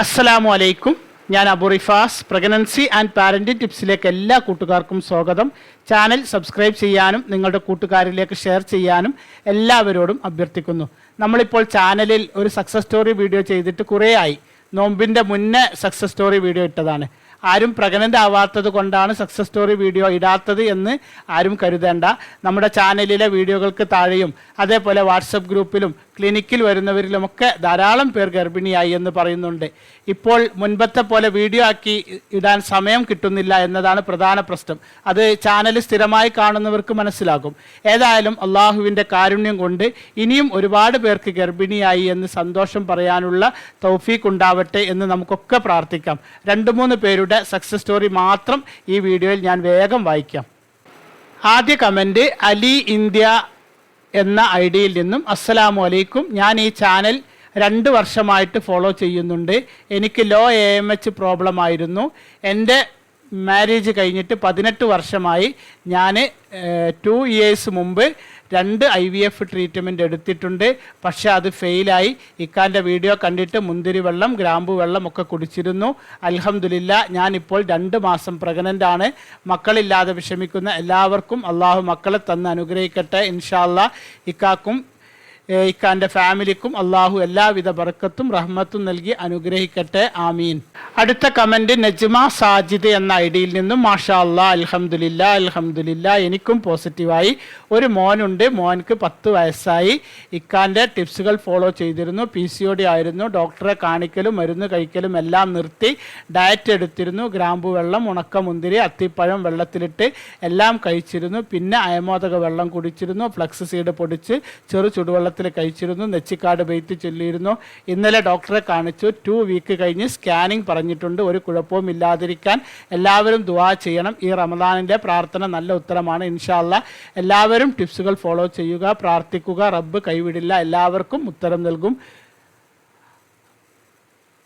അസ്സലാമു അലൈക്കും. ഞാൻ Abu Rifas pregnancy and parenting ടിപ്സിലേക്ക് എല്ലാ കൂട്ടുകാർക്കും സ്വാഗതം. ചാനൽ സബ്സ്ക്രൈബ് ചെയ്യാനും നിങ്ങളുടെ കൂട്ടുകാരിലേക്ക് ഷെയർ ചെയ്യാനും എല്ലാവരോടും അഭ്യർത്ഥിക്കുന്നു. നമ്മളിപ്പോൾ ചാനലിൽ ഒരു സക്സസ് സ്റ്റോറി വീഡിയോ ചെയ്തിട്ട് കുറേ ആയി നോമ്പിന്റെ മുന്നേ സക്സസ് സ്റ്റോറി വീഡിയോ ഇട്ടതാണ്. ആരും പ്രഗ്നന്റ് ആവാത്തത് കൊണ്ടാണ് സക്സസ് സ്റ്റോറി വീഡിയോ ഇടാത്തത് എന്ന് ആരും കരുതേണ്ട. നമ്മുടെ ചാനലിലെ വീഡിയോകൾക്ക് താഴെയും അതേപോലെ വാട്സപ്പ് ഗ്രൂപ്പിലും ക്ലിനിക്കിൽ വരുന്നവരിലുമൊക്കെ ധാരാളം പേർ ഗർഭിണിയായി എന്ന് പറയുന്നുണ്ട്. ഇപ്പോൾ മുൻപത്തെ പോലെ വീഡിയോ ആക്കി ഇടാൻ സമയം കിട്ടുന്നില്ല എന്നതാണ് പ്രധാന പ്രശ്നം. അത് ചാനൽ സ്ഥിരമായി കാണുന്നവർക്ക് മനസ്സിലാകും. ഏതായാലും അള്ളാഹുവിന്റെ കാരുണ്യം കൊണ്ട് ഇനിയും ഒരുപാട് പേർക്ക് ഗർഭിണിയായി എന്ന് സന്തോഷം പറയാനുള്ള തൗഫീഖ് ഉണ്ടാവട്ടെ എന്ന് നമുക്കൊക്കെ പ്രാർത്ഥിക്കാം. രണ്ട് മൂന്ന് പേരുടെ സക്സസ് സ്റ്റോറി മാത്രം ഈ വീഡിയോയിൽ ഞാൻ വേഗം വായിക്കാം. ആദ്യ കമന്റ് അലി ഇന്ത്യ എന്ന ഐ ഡിയിൽ നിന്നും അസ്സലാമു അലൈക്കും. ഞാൻ ഈ ചാനൽ രണ്ട് വർഷമായിട്ട് ഫോളോ ചെയ്യുന്നുണ്ട്. എനിക്ക് low A M H problem ആയിരുന്നു. എന്റെ മാരേജ് കഴിഞ്ഞിട്ട് പതിനെട്ട് വർഷമായി ഞാൻ ടു ഇയേഴ്സ് മുമ്പ് രണ്ട് ഐ വി എഫ് ട്രീറ്റ്മെന്റ് എടുത്തിട്ടുണ്ട്. പക്ഷേ അത് ഫെയിലായി ഇക്കാന്റെ വീഡിയോ കണ്ടിട്ട് മുന്തിരി വെള്ളം ഗ്രാമ്പു വെള്ളം ഒക്കെ കുടിച്ചിരുന്നു. അലഹമുല്ല ഞാനിപ്പോൾ രണ്ട് മാസം പ്രഗ്നന്റ് ആണ്. മക്കളില്ലാതെ വിഷമിക്കുന്ന എല്ലാവർക്കും അള്ളാഹു മക്കളെ തന്ന് അനുഗ്രഹിക്കട്ടെ ഇൻഷാല്ല ഇക്കാക്കും ഇക്കാന്റെ ഫാമിലിക്കും അള്ളാഹു എല്ലാവിധ ബർക്കത്തും റഹ്മത്തും നൽകി അനുഗ്രഹിക്കട്ടെ. ആമീൻ. അടുത്ത കമന്റ് നജ്മ സാജിദ് എന്ന ഐ ഡിയിൽ നിന്നും മാഷാ അല്ലാ അൽഹംദുലില്ല അൽഹംദുലില്ല എനിക്കും പോസിറ്റീവായി. ഒരു മോനുണ്ട് മോൻക്ക് പത്ത് വയസ്സായി. ഇക്കാന്റെ ടിപ്സുകൾ ഫോളോ ചെയ്തിരുന്നു പി സി ഒ ഡി ആയിരുന്നു. ഡോക്ടറെ കാണിക്കലും മരുന്ന് കഴിക്കലും എല്ലാം നിർത്തി. ഡയറ്റ് എടുത്തിരുന്നു ഗ്രാമ്പു വെള്ളം ഉണക്കമുന്തിരി അത്തിപ്പഴം വെള്ളത്തിലിട്ട് എല്ലാം കഴിച്ചിരുന്നു. പിന്നെ അയമോദക വെള്ളം കുടിച്ചിരുന്നു ഫ്ലക്സ് സീഡ് പൊടിച്ച് ചെറു ചുടുവെള്ളത്തിൽ കഴിച്ചിരുന്നു നെച്ചിക്കാട് ബെയ്ത്ത് ചൊല്ലിയിരുന്നു. ഇന്നലെ ഡോക്ടറെ കാണിച്ചു. ടു വീക്ക് കഴിഞ്ഞ് സ്കാനിങ് പറഞ്ഞിട്ടുണ്ട്. ഒരു കുഴപ്പവും ഇല്ലാതിരിക്കാൻ എല്ലാവരും ദുവാ ചെയ്യണം. ഈ റമദാനിന്റെ പ്രാർത്ഥന നല്ല ഉത്തരമാണ് ഇൻഷാല്ല എല്ലാവരും ടിപ്സുകൾ ഫോളോ ചെയ്യുക പ്രാർത്ഥിക്കുക. റബ്ബ് കൈവിടില്ല. എല്ലാവർക്കും ഉത്തരം നൽകും.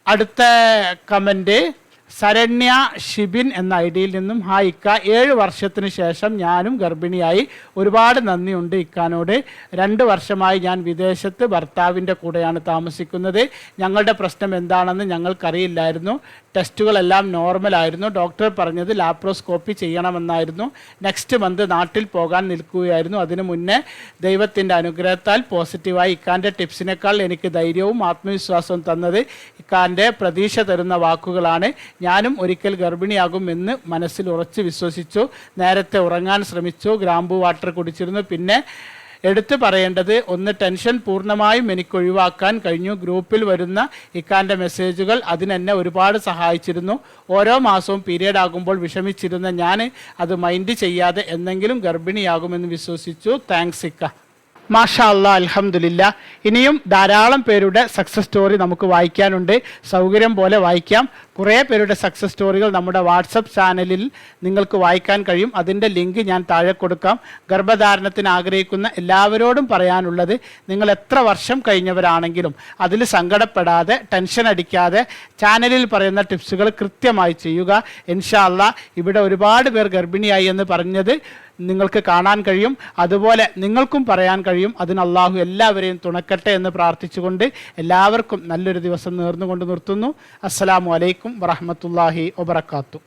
അടുത്ത കമന്റ് ശരണ്യ ഷിബിൻ എന്ന ഐ ഡിയിൽ നിന്നും ഹായ് ഇക്ക ഏഴ് വർഷത്തിന് ശേഷം ഞാനും ഗർഭിണിയായി. ഒരുപാട് നന്ദിയുണ്ട് ഇക്കാനോട്. രണ്ട് വർഷമായി ഞാൻ വിദേശത്ത് ഭർത്താവിന്റെ കൂടെയാണ് താമസിക്കുന്നത്. ഞങ്ങളുടെ പ്രശ്നം എന്താണെന്ന് ഞങ്ങൾക്കറിയില്ലായിരുന്നു. ടെസ്റ്റുകളെല്ലാം നോർമലായിരുന്നു. ഡോക്ടർ പറഞ്ഞത് ലാപ്രോസ്കോപ്പി ചെയ്യണമെന്നായിരുന്നു. നെക്സ്റ്റ് മന്ത് നാട്ടിൽ പോകാൻ നിൽക്കുകയായിരുന്നു. അതിനു മുന്നേ ദൈവത്തിന്റെ അനുഗ്രഹത്താൽ പോസിറ്റീവായി ഇക്കാന്റെ ടിപ്സിനേക്കാൾ എനിക്ക് ധൈര്യവും ആത്മവിശ്വാസവും തന്നത് ഇക്കാന്റെ പ്രതീക്ഷ തരുന്ന വാക്കുകളാണ്. ഞാനും ഒരിക്കൽ ഗർഭിണിയാകും എന്ന് മനസ്സിൽ ഉറച്ച് വിശ്വസിച്ചു. നേരത്തെ ഉറങ്ങാൻ ശ്രമിച്ചു. ഗ്രാമ്പു വാട്ടർ കുടിച്ചിരുന്നു. പിന്നെ എടുത്തു പറയേണ്ടത് ഒന്ന് ടെൻഷൻ പൂർണമായും എനിക്ക് ഒഴിവാക്കാൻ കഴിഞ്ഞു. ഗ്രൂപ്പിൽ വരുന്ന ഇക്കാന്റെ മെസ്സേജുകൾ അതിനെന്നെ ഒരുപാട് സഹായിച്ചിരുന്നു. ഓരോ മാസവും പീരീഡ് ആകുമ്പോൾ വിഷമിച്ചിരുന്ന ഞാൻ അത് മൈൻഡ് ചെയ്യാതെ എന്തെങ്കിലും ഗർഭിണിയാകുമെന്ന് വിശ്വസിച്ചു. താങ്ക്സ് ഇക്ക. മാഷാ അല്ലാ അലഹമുല്ല ഇനിയും ധാരാളം പേരുടെ സക്സസ് സ്റ്റോറി നമുക്ക് വായിക്കാനുണ്ട്. സൗകര്യം പോലെ വായിക്കാം. കുറേ പേരുടെ സക്സസ് സ്റ്റോറികൾ നമ്മുടെ വാട്സപ്പ് ചാനലിൽ നിങ്ങൾക്ക് വായിക്കാൻ കഴിയും. അതിന്റെ ലിങ്ക് ഞാൻ താഴെ കൊടുക്കാം. ഗർഭധാരണത്തിന് ആഗ്രഹിക്കുന്ന എല്ലാവരോടും പറയാനുള്ളത് നിങ്ങൾ എത്ര വർഷം കഴിഞ്ഞവരാണെങ്കിലും അതിൽ സങ്കടപ്പെടാതെ ടെൻഷൻ അടിക്കാതെ ചാനലിൽ പറയുന്ന ടിപ്സുകൾ കൃത്യമായി ചെയ്യുക. ഇൻഷാ അല്ലാ ഇവിടെ ഒരുപാട് പേർ ഗർഭിണിയായി എന്ന് പറഞ്ഞത് നിങ്ങൾക്ക് കാണാൻ കഴിയും. അതുപോലെ നിങ്ങൾക്കും പറയാൻ കഴിയും. അതിന് അള്ളാഹു എല്ലാവരെയും തുണക്കട്ടെ എന്ന് പ്രാർത്ഥിച്ചുകൊണ്ട് എല്ലാവർക്കും നല്ലൊരു ദിവസം നേർന്നുകൊണ്ട് നിർത്തുന്നു. അസ്സലാമു അലൈക്കും വറഹമത്തല്ലാഹി വബർക്കാത്തു